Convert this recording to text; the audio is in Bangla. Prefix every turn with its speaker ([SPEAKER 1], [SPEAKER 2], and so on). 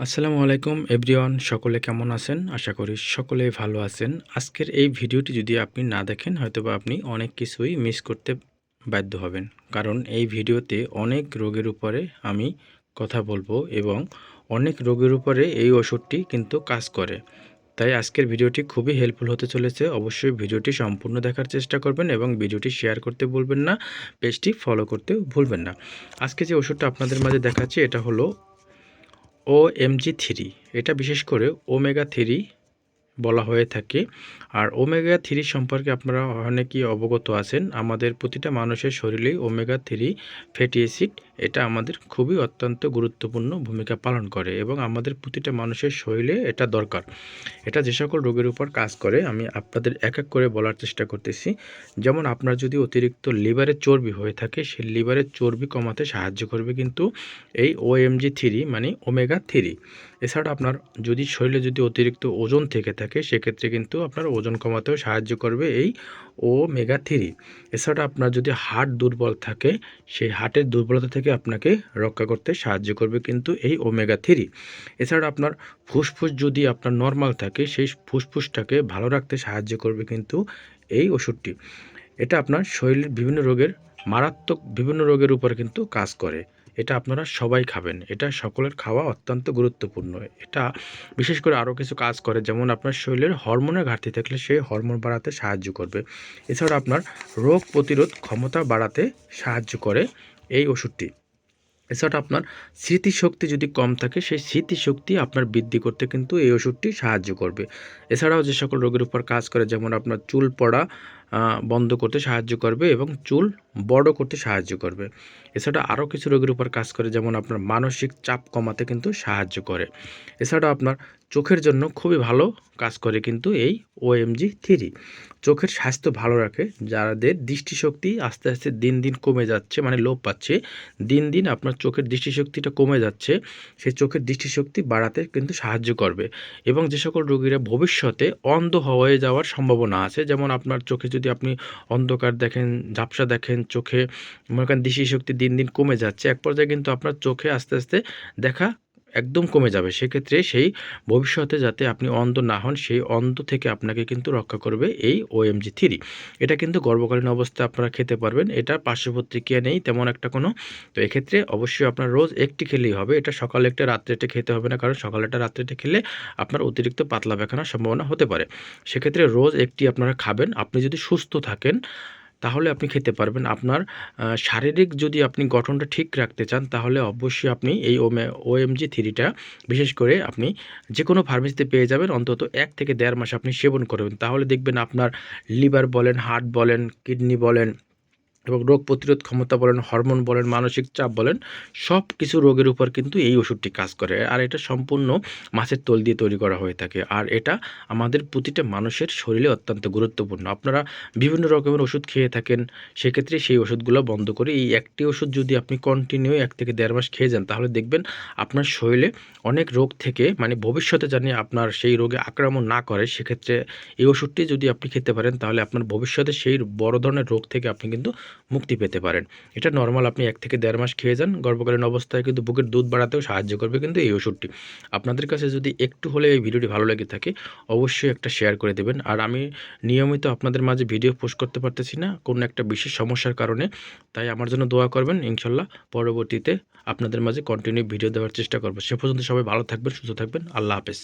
[SPEAKER 1] আসসালামু আলাইকুম, এভরিওয়ান, সকলে কেমন আছেন? আশা করি সকলেই ভালো আছেন। আজকের এই ভিডিওটি যদি আপনি না দেখেন, হয়তোবা আপনি অনেক কিছুই মিস করতে বাধ্য হবেন। কারণ এই ভিডিওতে অনেক রোগের উপরে আমি কথা বলব এবং অনেক রোগের উপরে এই ওষুধটি কিন্তু কাজ করে। তাই আজকের ভিডিওটি খুবই হেল্পফুল হতে চলেছে। অবশ্যই ভিডিওটি সম্পূর্ণ দেখার চেষ্টা করবেন এবং ভিডিওটি শেয়ার করতে ভুলবেন না, পেজটি ফলো করতে ভুলবেন না। আজকে যে ওষুধটা আপনাদের মাঝে দেখাচ্ছি, এটা হলো ও এমজি থ্রি এটা বিশেষ করে ওমেগা থ্রি বলা হয়ে থাকে। আর ওমেগা থ্রি সম্পর্কে আপনারা অনেকেই অবগত আছেন। আমাদের প্রতিটা মানুষের শরীরেই ওমেগা থ্রি ফ্যাটি অ্যাসিড এটা আমাদের খুবই অত্যন্ত গুরুত্বপূর্ণ ভূমিকা পালন করে এবং আমাদের প্রতিটা মানুষের শরীরে এটা দরকার। এটা যে সকল রোগের উপর কাজ করে, আমি আপনাদের এক এক করে বলার চেষ্টা করতেছি। যেমন আপনার যদি অতিরিক্ত লিভারের চর্বি হয়ে থাকে, সেই লিভারের চর্বি কমাতে সাহায্য করবে কিন্তু এই ওএমজি থ্রি মানে ওমেগা থ্রি এছাড়া আপনার যদি শরীরে যদি অতিরিক্ত ওজন থেকে থাকে, সেক্ষেত্রে কিন্তু আপনার ওজন কমাতেও সাহায্য করবে এই ও মেগা থ্রি এছাড়া আপনার যদি হার্ট দুর্বল থাকে, সেই হার্টের দুর্বলতা থেকে আপনাকে রক্ষা করতে সাহায্য করবে কিন্তু এই ওমেগা থ্রি এছাড়া আপনার ফুসফুস যদি আপনার নর্মাল থাকে, সেই ফুসফুসটাকে ভালো রাখতে সাহায্য করবে কিন্তু এই ওষুধটি। এটা আপনার শরীরের বিভিন্ন রোগের, মারাত্মক বিভিন্ন রোগের উপর কিন্তু কাজ করে। এটা আপনারা সবাই খাবেন। এটা সকলের খাওয়া অত্যন্ত গুরুত্বপূর্ণ। এটা বিশেষ করে আরও কিছু কাজ করে, যেমন আপনার শরীরের হরমোনের ঘাটতি থাকলে সেই হরমোন বাড়াতে সাহায্য করবে। এছাড়া আপনার রোগ প্রতিরোধ ক্ষমতা বাড়াতে সাহায্য করে এই ওষুধটি। এছাড়া আপনার স্মৃতিশক্তি যদি কম থাকে, সেই স্মৃতিশক্তি আপনার বৃদ্ধি করতে কিন্তু এই ওষুধটি সাহায্য করবে। এছাড়াও যে সকল রোগের উপর কাজ করে, যেমন আপনার চুল পড়া বন্ধ করতে সাহায্য করবে এবং চুল বড় করতে সাহায্য করবে। এছাড়া আরও কিছু রোগের উপর কাজ করে, যেমন আপনার মানসিক চাপ কমাতে কিন্তু সাহায্য করে। এছাড়া আপনার চোখের জন্য খুবই ভালো কাজ করে কিন্তু এই ওএমজি থ্রি। চোখের স্বাস্থ্য ভালো রাখে, যাদের দৃষ্টিশক্তি আস্তে আস্তে দিন দিন কমে যাচ্ছে মানে লোপ পাচ্ছে, দিন দিন আপনার চোখের দৃষ্টিশক্তিটা কমে যাচ্ছে, সেই চোখের দৃষ্টিশক্তি বাড়াতে কিন্তু সাহায্য করবে। এবং যে সকল রোগীরা ভবিষ্যতে অন্ধ হয়ে যাওয়ার সম্ভাবনা আছে, যেমন আপনার চোখে যদি আপনি অন্ধকার দেখেন, ঝাপসা দেখেন, চোখে মনে করেন দৃষ্টিশক্তি দিন দিন কমে যাচ্ছে, এক পর্যায়ে কিন্তু আপনার চোখে আস্তে আস্তে দেখা একদম কমে যাবে। সেক্ষেত্রে সেই ভবিষ্যতে যাতে আপনি অন্ধ না হন, সেই অন্ধ থেকে আপনাকে কিন্তু রক্ষা করবে এই ওএমজি থ্রি এটা কিন্তু গর্ভকালীন অবস্থায় আপনারা খেতে পারবেন। এটা পার্শ্বপ্রতিক্রিয়া নেই, তেমন একটা কোনো। তো এক্ষেত্রে অবশ্যই আপনার রোজ একটি খেলেই হবে। এটা সকালে একটা, রাত্রে একটা খেতে হবে না, কারণ সকালে একটা রাত্রেটা খেলে আপনার অতিরিক্ত পাতলা পায়খানার সম্ভাবনা হতে পারে। সেক্ষেত্রে রোজ একটি আপনারা খাবেন। আপনি যদি সুস্থ থাকেন তাহলে আপনি খেতে পারবেন। আপনার শারীরিক যদি আপনি গঠনটা ঠিক রাখতে চান, তাহলে অবশ্যই আপনি এই ওমে, ওএমজি থ্রিটা, বিশেষ করে আপনি যে কোনো ফার্মেসিতে পেয়ে যাবেন, অন্তত এক থেকে দেড় মাস আপনি সেবন করবেন। তাহলে দেখবেন আপনার লিভার বলেন, হার্ট বলেন, কিডনি বলেন এবং রোগ প্রতিরোধ ক্ষমতা বলেন, হরমোন বলেন, মানসিক চাপ বলেন, সব কিছু রোগের উপর কিন্তু এই ওষুধটি কাজ করে। আর এটা সম্পূর্ণ মাছের তোল দিয়ে তৈরি করা হয়ে থাকে। আর এটা আমাদের প্রতিটা মানুষের শরীরে অত্যন্ত গুরুত্বপূর্ণ। আপনারা বিভিন্ন রকমের ওষুধ খেয়ে থাকেন, সেক্ষেত্রে সেই ওষুধগুলো বন্ধ করে এই একটি ওষুধ যদি আপনি কন্টিনিউ এক থেকে দেড় মাস খেয়ে যান, তাহলে দেখবেন আপনার শরীরে অনেক রোগ থেকে মানে ভবিষ্যতে জানি আপনার সেই রোগে আক্রমণ না করে, সেক্ষেত্রে এই ওষুধটি যদি আপনি খেতে পারেন, তাহলে আপনার ভবিষ্যতে সেই বড় ধরনের রোগ থেকে আপনি কিন্তু মুক্তি পেতে পারেন। এটা নর্মাল আপনি এক থেকে দেড় মাস খেয়ে যান, গর্ভকালীন অবস্থায় কিন্তু বুকের দুধ বাড়াতেও সাহায্য করবে কিন্তু এই ওষুধটি। আপনাদের কাছে যদি একটু হলে এই ভিডিওটি ভালো লেগে থাকে, অবশ্যই একটা শেয়ার করে দেবেন। আর আমি নিয়মিত আপনাদের মাঝে ভিডিও পোস্ট করতে পারতেছি না, কোনো একটা বিশেষ সমস্যার কারণে। তাই আমার জন্য দোয়া করবেন, ইনশাল্লাহ পরবর্তীতে আপনাদের মাঝে কন্টিনিউ ভিডিও দেওয়ার চেষ্টা করব। সে পর্যন্ত সবাই ভালো থাকবেন, সুস্থ থাকবেন, আল্লাহ হাফেজ।